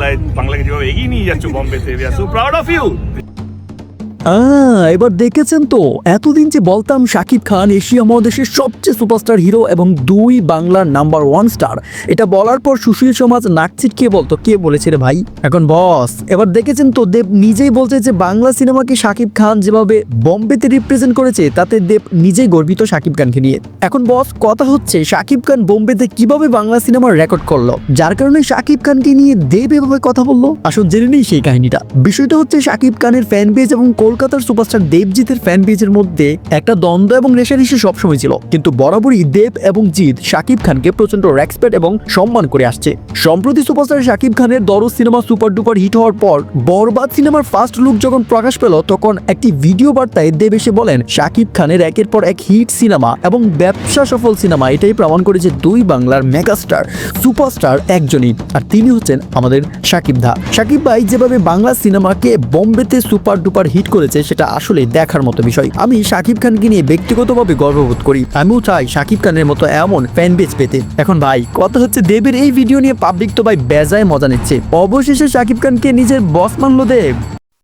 বাংলায় বাংলাকে যেভাবে এগিয়ে নিয়ে যাচ্ছ বম্বেতে we are so proud of you এবার দেখেছেন তো, এতদিন যে বলতাম শাকিব খান এশিয়া মহাদেশের সবচেয়ে সুপারস্টার হিরো এবং দুই বাংলার নাম্বার ওয়ান স্টার। এটা বলার পর সুশীল সমাজ নাকচিট কে বলতো, কে বলেছে রে ভাই? এখন বস, এবার দেখেছেন তো দেব নিজেই বলছে যে বাংলা সিনেমাকে শাকিব খান যেভাবে বম্বেতে রিপ্রেজেন্ট করেছে, তাতে দেব নিজেই গর্বিত শাকিব খানকে নিয়ে। এখন বস, কথা হচ্ছে শাকিব খান বোম্বেতে কীভাবে বাংলা সিনেমার রেকর্ড করল? যার কারণে শাকিব খানকে নিয়ে দেব এভাবে কথা বলল? আসল জেনে নেই সেই কাহিনীটা। বিষয়টা হচ্ছে শাকিব খানের ফ্যান পেজ এবং কলকাতার সুপারস্টার দেবজিতের ফ্যান পেজের মধ্যে একটা দ্বন্দ্ব এবং রেশারেশি সবসময় ছিল। কিন্তু বরাবরই দেব এবং জিৎ শাকিব খানকে প্রচণ্ড রেসপেক্ট এবং সম্মান করে আসছে। সম্প্রতি সুপারস্টার শাকিব খানের দরজ সিনেমা সুপার ডুপার হিট হওয়ার পর বরবাদ সিনেমার ফার্স্ট লুক যখন প্রকাশ পেল, তখন একটি ভিডিও বার্তায় দেব এসে বলেন, শাকিব খানের একের পর এক হিট সিনেমা এবং ব্যবসা সফল সিনেমা এটাই প্রমাণ করেছে দুই বাংলার মেগাস্টার সুপারস্টার একজনই। আর তিনি হচ্ছেন আমাদের শাকিব দা। শাকিব ভাই যেভাবে বাংলা সিনেমাকে বোম্বেতে সুপার ডুপার হিট করেছে সেটা আসলে দেখার মতো বিষয়। আমি শাকিব খানকে নিয়ে ব্যক্তিগতভাবে গর্ববোধ করি। আমিও চাই শাকিব খানের মতো এমন ফ্যান বেজ পেতে। এখন ভাই, কথা হচ্ছে দেবের এই ভিডিও নিয়ে পাবলিক তো ভাই বেজায় মজা নিচ্ছে। অবশেষে শাকিব খানকে নিজের বস মানলো দেব।